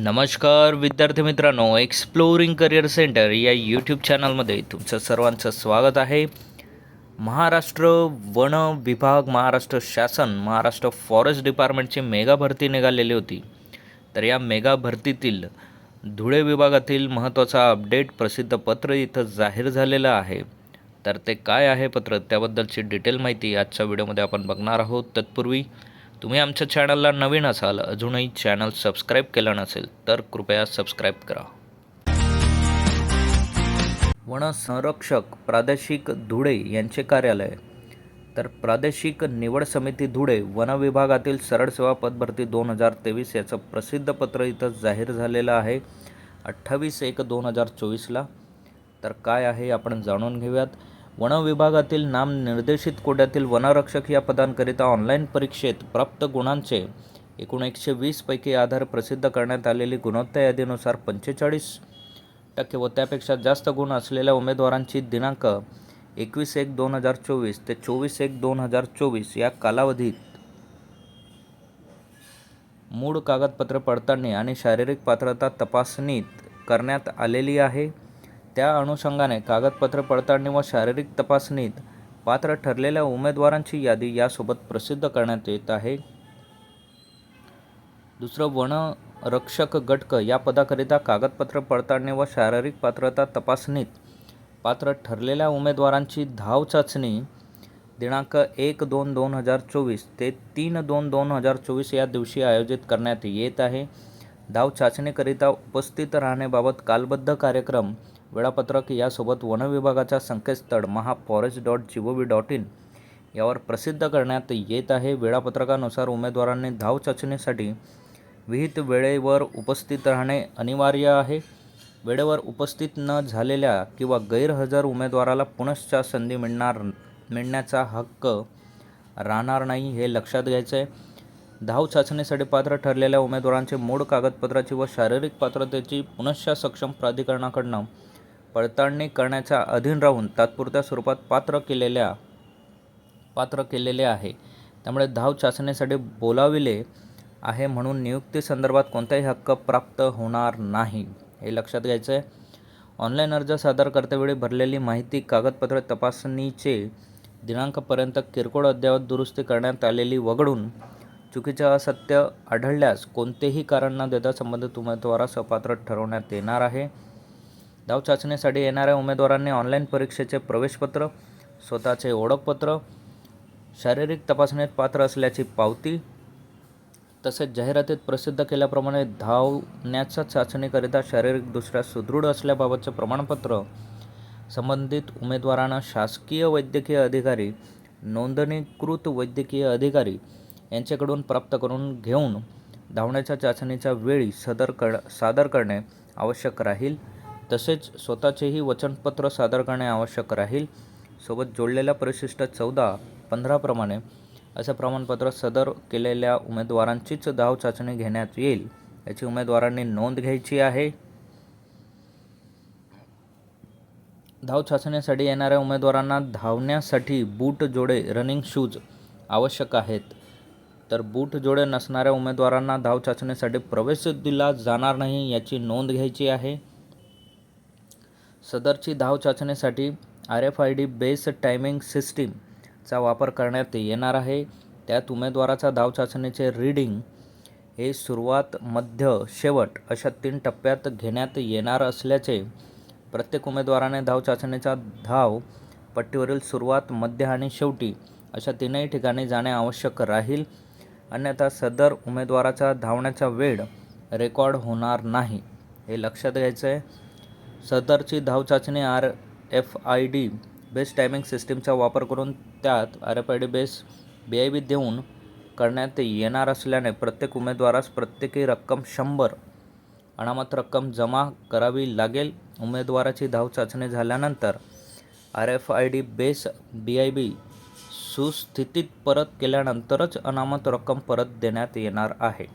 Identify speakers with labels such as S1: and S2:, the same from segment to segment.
S1: नमस्कार विद्यार्थी मित्रांनो एक्सप्लोरिंग करिअर सेंटर या यूट्यूब चॅनलमध्ये तुमचं सर्वांचं स्वागत आहे. महाराष्ट्र वन विभाग महाराष्ट्र शासन महाराष्ट्र फॉरेस्ट डिपार्टमेंटची मेगा भरती निघालेली होती. तर या मेगा भरतीतील धुळे विभागातील महत्त्वाचा अपडेट प्रसिद्ध पत्र इथं जाहीर झालेलं आहे. तर ते काय आहे पत्र? त्याबद्दलची डिटेल माहिती आजच्या व्हिडिओमध्ये आपण बघणार आहोत. तत्पूर्वी तुम्ही आमच्या चॅनलला नवीन असाल अजूनही चॅनल सबस्क्राईब केलं नसेल तर कृपया सबस्क्राईब करा. वन संरक्षक प्रादेशिक धुळे यांचे कार्यालय. तर प्रादेशिक निवड समिती धुळे वन विभागातील सरळ सेवा पदभरती दोन हजार तेवीस याचं प्रसिद्ध पत्र इथं जाहीर झालेलं आहे. अठ्ठावीस एक दोन हजार चोवीसला. तर काय आहे आपण जाणून घेऊयात. वन विभागातील नाम निर्देशित कोड्यातील वनरक्षक या पदांकरिता ऑनलाईन परीक्षेत प्राप्त गुणांचे एकूण एकशे वीसपैकी आधार प्रसिद्ध करण्यात आलेली गुणवत्ता यादीनुसार पंचेचाळीस टक्के व त्यापेक्षा जास्त गुण असलेल्या उमेदवारांची दिनांक एकवीस एक दोन हजार चोवीस ते चोवीस एक दोन हजार चोवीस या कालावधीत मूळ कागदपत्र पडताळणी आणि शारीरिक पात्रता तपासणीत करण्यात आलेली आहे. त्या अनुषंगाने कागदपत्र पडताळणी व शारीरिक तपासणीत पात्र ठरलेल्या उमेदवारांची यादी यासोबत प्रसिद्ध करण्यात येत आहे. दुसरं वन रक्षक गटक या पदाकरिता कागदपत्र पडताळणी व शारीरिक पात्रता तपासणीत पात्र ठरलेल्या उमेदवारांची धाव चाचणी दिनांक एक दोन दोन हजार चोवीस ते तीन दोन दोन हजार चोवीस या दिवशी आयोजित करण्यात येत आहे. धाव चाचणीकरिता उपस्थित राहण्याबाबत कालबद्ध कार्यक्रम वेळापत्रक यासोबत वनविभागाचा संकेतस्थळ संकेतस्थळ Mahaforest dot G O V dot in यावर प्रसिद्ध करण्यात येत आहे. वेळापत्रकानुसार उमेदवारांनी धाव चाचणीसाठी विहित वेळेवर उपस्थित राहणे अनिवार्य आहे. वेळेवर उपस्थित न झालेल्या किंवा गैरहजर उमेदवाराला पुनश्च संधी मिळणार मिळण्याचा हक्क राहणार नाही हे लक्षात घ्यायचं आहे धाव चाचणीसाठी पात्र ठरलेल्या उमेदवारांचे मूळ कागदपत्राची व शारीरिक पात्रतेची पुनश्च सक्षम प्राधिकरणाकडनं पडताळणी करण्याच्या अधीन राहून तात्पुरत्या स्वरूपात पात्र केलेल्या पात्र केलेले आहे. त्यामुळे धाव चाचणीसाठी बोलाविले आहे म्हणून नियुक्ती संदर्भात कोणताही हक्क प्राप्त होणार नाही. हे लक्षात घ्यायचं आहे ऑनलाईन अर्ज सादर करतेवेळी भरलेली माहिती कागदपत्र तपासणीचे दिनांकपर्यंत किरकोळ अद्ययावत दुरुस्ती करण्यात आलेली वगळून चुकीचे असत्य आढळल्यास कोणतेही कारण न देता संबंधित उमेदवारास अपात्र ठरवण्यात येणार आहे. धाव चाचणीसाठी येणाऱ्या उमेदवारांनी ऑनलाईन परीक्षेचे प्रवेशपत्र स्वतःचे ओळखपत्र शारीरिक तपासणीत पात्र असल्याची पावती तसेच जाहिरातीत प्रसिद्ध केल्याप्रमाणे धावण्याच्या चाचणीकरिता शारीरिकदृष्ट्या सुदृढ असल्याबाबतचे प्रमाणपत्र संबंधित उमेदवारांना शासकीय वैद्यकीय अधिकारी नोंदणीकृत वैद्यकीय अधिकारी यांच्याकडून प्राप्त करून घेऊन धावण्याच्या चाचणीच्या वेळी सदर कर सादर करणे आवश्यक राहील. तसेच स्वतःचेही वचनपत्र सादर करणे आवश्यक राहील. सोबत जोडलेल्या परिशिष्ट चौदा पंधराप्रमाणे असं प्रमाणपत्र सदर केलेल्या उमेदवारांचीच धाव चाचणी घेण्यात येईल याची उमेदवारांनी नोंद घ्यायची आहे. धाव चाचणीसाठी येणाऱ्या उमेदवारांना धावण्यासाठी बूट जोडे रनिंग शूज आवश्यक आहेत. तर बूट जोडे नसणाऱ्या उमेदवारांना धाव चाचणीसाठी प्रवेश दिला जाणार नाही याची नोंद घ्यायची आहे. सदरची धाव चाचणीसाठी R F I D base timing सिस्टीमचा वापर करण्यात येणार आहे. त्यात उमेदवाराचा धाव चाचणीचे रीडिंग हे सुरुवात मध्य शेवट अशा तीन टप्प्यात घेण्यात येणार असल्याचे प्रत्येक उमेदवाराने धाव चाचणीचा धाव पट्टीवरील सुरुवात मध्य आणि शेवटी अशा तीनही ठिकाणी जाणे आवश्यक राहील. अन्यथा सदर उमेदवाराचा धावण्याचा वेळ रेकॉर्ड होणार नाही हे लक्षात घ्यायचं आहे सदरची धाव चाचणी R F I D base timing सिस्टीमचा वापर करून त्यात R F I D base B I B देऊन करण्यात येणार असल्याने प्रत्येक उमेदवारास प्रत्येकी रक्कम शंभर अनामत रक्कम जमा करावी लागेल. उमेदवाराची धाव चाचणी झाल्यानंतर R F I D base B I B सुस्थितीत परत केल्यानंतरच अनामत रक्कम परत देण्यात येणार आहे.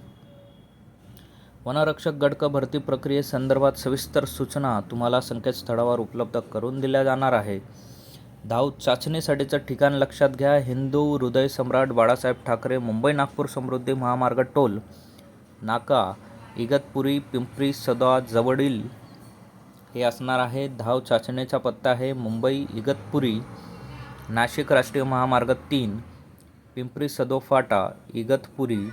S1: वनरक्षक गटक भरती प्रक्रियेसंदर्भात सविस्तर सूचना तुम्हाला संकेतस्थळावर उपलब्ध करून दिल्या जाणार आहे. धाव चाचणीसाठीचं ठिकाण लक्षात घ्या. हिंदू हृदय सम्राट बाळासाहेब ठाकरे मुंबई नागपूर समृद्धी महामार्ग टोल नाका इगतपुरी पिंपरी सदा जवळील हे असणार आहे. धाव चाचणीचा पत्ता आहे मुंबई इगतपुरी नाशिक राष्ट्रीय महामार्ग तीन पिंपरी सदो फाटा इगतपुरी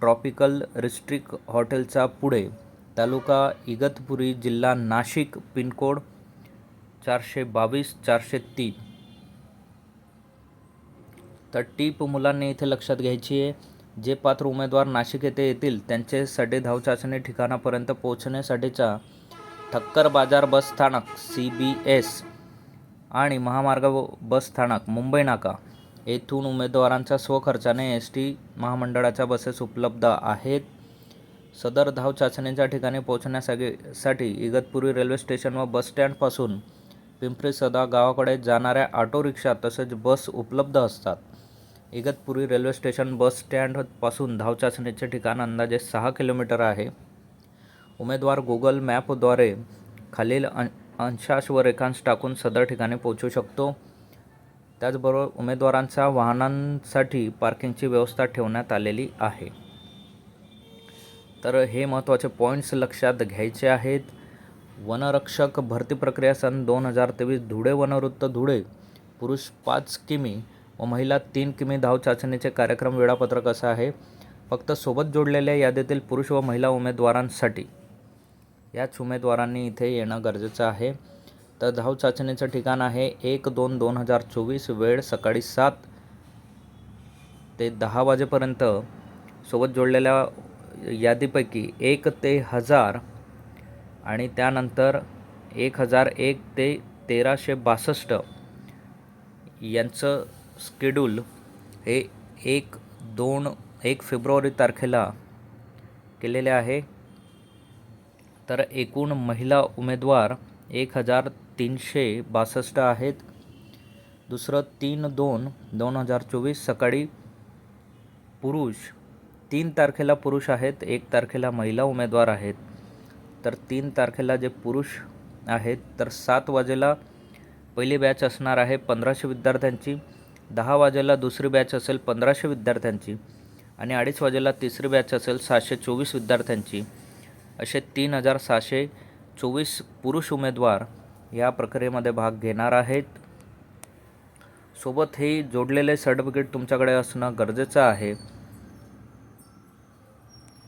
S1: ट्रॉपिकल रिस्ट्रिक हॉटेलचा पुढे तालुका इगतपुरी जिल्हा नाशिक पिनकोड चारशे बावीस चारशे तीन तर टीप मुलांनी इथे लक्षात घ्यायची आहे जे पात्र उमेदवार नाशिक येथे येतील त्यांचे धाव चाचणी ठिकाणापर्यंत पोहोचण्यासाठीचा ठक्कर बाजार बस स्थानक सी बी एस आणि महामार्ग बस स्थानक मुंबई नाका. येथून उमेदवारांच्या स्वखर्चाने एस टी महामंडळाच्या बसेस उपलब्ध आहेत. सदर धाव चाचणीच्या ठिकाणी पोहोचण्यासाठी साठी इगतपुरी रेल्वे स्टेशन व बस स्टँडपासून पिंपरी सदा गावाकडे जाणाऱ्या ऑटो रिक्षा तसेच बस उपलब्ध असतात. इगतपुरी रेल्वे स्टेशन बस स्टँडपासून धाव चाचणीचे ठिकाण अंदाजे सहा किलोमीटर आहे. उमेदवार गुगल मॅपद्वारे खालील अं अंशाश व रेखांश टाकून सदर ठिकाणी पोहोचू शकतो. त्याचबरोबर उमेदवारांच्या वाहनांसाठी पार्किंगची व्यवस्था ठेवण्यात आलेली आहे. तर हे महत्त्वाचे पॉईंट्स लक्षात घ्यायचे आहेत. वनरक्षक भरती प्रक्रिया सन दोन हजार तेवीस धुळे वनवृत्त धुळे पुरुष पाच किमी व महिला तीन किमी धाव चाचणीचे कार्यक्रम वेळापत्रक असं आहे. फक्त सोबत जोडलेल्या यादीतील पुरुष व महिला उमेदवारांसाठी याच उमेदवारांनी इथे येणं गरजेचं आहे. तर धाव चाचणीचं ठिकाण आहे एक दोन दोन हजार चोवीस वेळ सकाळी सात ते दहा वाजेपर्यंत. सोबत जोडलेल्या यादीपैकी एक ते हजार आणि त्यानंतर एक हजार एक ते तेराशे बासष्ट यांचं स्केड्यूल हे एक दोन एक फेब्रुवारी तारखेला केलेले आहे. तर एकूण महिला उमेदवार एक हजार तीनशे बासष्ट आहेत. दुसरं तीन दोन दोन हजार चोवीस सकाळी पुरुष तीन तारखेला पुरुष आहेत एक तारखेला महिला उमेदवार आहेत. तर तीन तारखेला जे पुरुष आहेत तर सात वाजेला पहिली बॅच असणार आहे पंधराशे विद्यार्थ्यांची दहा वाजेला दुसरी बॅच असेल पंधराशे विद्यार्थ्यांची आणि अडीच वाजेला तिसरी बॅच असेल सहाशे चोवीस विद्यार्थ्यांची. असे तीन हजार सहाशे चोवीस पुरुष उमेदवार या प्रक्रियेमध्ये भाग घेणार आहेत. सोबत हे जोडलेले सर्टिफिकेट तुमच्याकडे असणं गरजेचं आहे.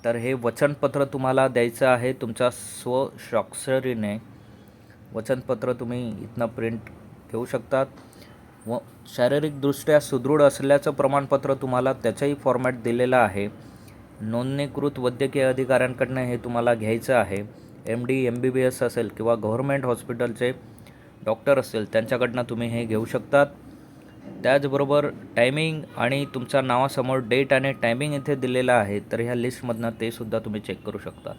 S1: तर हे वचनपत्र तुम्हाला द्यायचं आहे तुमच्या स्वस्वाक्षरीने वचनपत्र तुम्ही इथनं प्रिंट घेऊ शकतात. व शारीरिकदृष्ट्या सुदृढ असल्याचं प्रमाणपत्र तुम्हाला त्याचाही फॉर्मॅट दिलेला आहे. नोंदणीकृत वैद्यकीय अधिकाऱ्यांकडनं हे तुम्हाला घ्यायचं आहे. M D M B B S असेल किंवा गव्हर्मेंट हॉस्पिटलचे डॉक्टर असेल त्यांच्याकडनं तुम्ही हे घेऊ शकतात. त्याचबरोबर टायमिंग आणि तुमच्या नावासमोर डेट आणि टायमिंग इथे दिलेलं आहे तर ह्या लिस्टमधनं ते सुद्धा तुम्ही चेक करू शकता.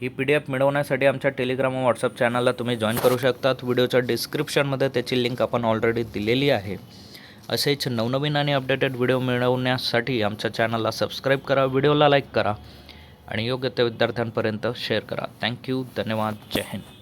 S1: ही पी डी एफ मिळवण्यासाठी आमच्या टेलिग्राम व व्हॉट्सअप चॅनलला तुम्ही जॉईन करू शकतात. व्हिडिओच्या डिस्क्रिप्शनमध्ये त्याची लिंक आपण ऑलरेडी दिलेली आहे. असेच नवनवीन आणि अपडेटेड व्हिडिओ मिळवण्यासाठी आमच्या चॅनलला सबस्क्राईब करा व्हिडिओला लाईक करा. आणि योग्य त्या विद्यार्थ्यांपर्यंत शेअर करा. थँक्यू धन्यवाद. जय हिंद.